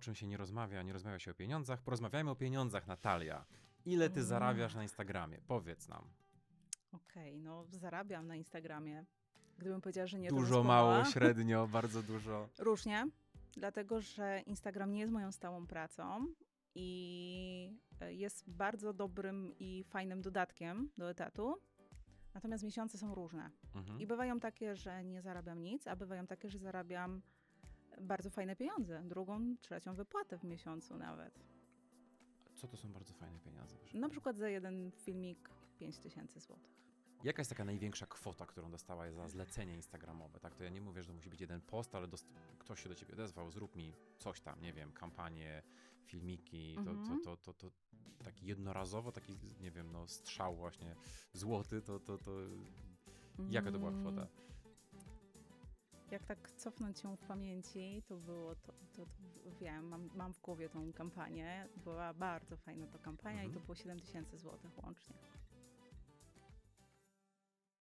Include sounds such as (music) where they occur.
czym się nie rozmawia, nie rozmawia się o pieniądzach. Porozmawiajmy o pieniądzach, Natalia. Ile ty Mm. zarabiasz na Instagramie? Powiedz nam. Okej, no zarabiam na Instagramie. Gdybym powiedziała, że nie, dużo, mało, (laughs) średnio, bardzo dużo. Różnie, dlatego że Instagram nie jest moją stałą pracą i e, jest bardzo dobrym i fajnym dodatkiem do etatu. Natomiast miesiące są różne. Mhm. I bywają takie, że nie zarabiam nic, a bywają takie, że zarabiam bardzo fajne pieniądze. Drugą, trzecią wypłatę w miesiącu nawet. Co to są bardzo fajne pieniądze? Na przykład za jeden filmik 5000 tysięcy złotych. Jaka jest taka największa kwota, którą dostałaś za zlecenie instagramowe? Tak, to ja nie mówię, że to musi być jeden post, ale ktoś się do ciebie odezwał, zrób mi coś tam, nie wiem, kampanię, filmiki, to, Mhm. to, to, to, to taki jednorazowo, taki, nie wiem, no strzał właśnie złoty, to, to, to jaka to była Mm, kwota? Jak tak cofnąć się w pamięci, to było to, to, to wiem, mam, mam w głowie tą kampanię. Była bardzo fajna to kampania Mhm. i to było 7 tysięcy złotych łącznie.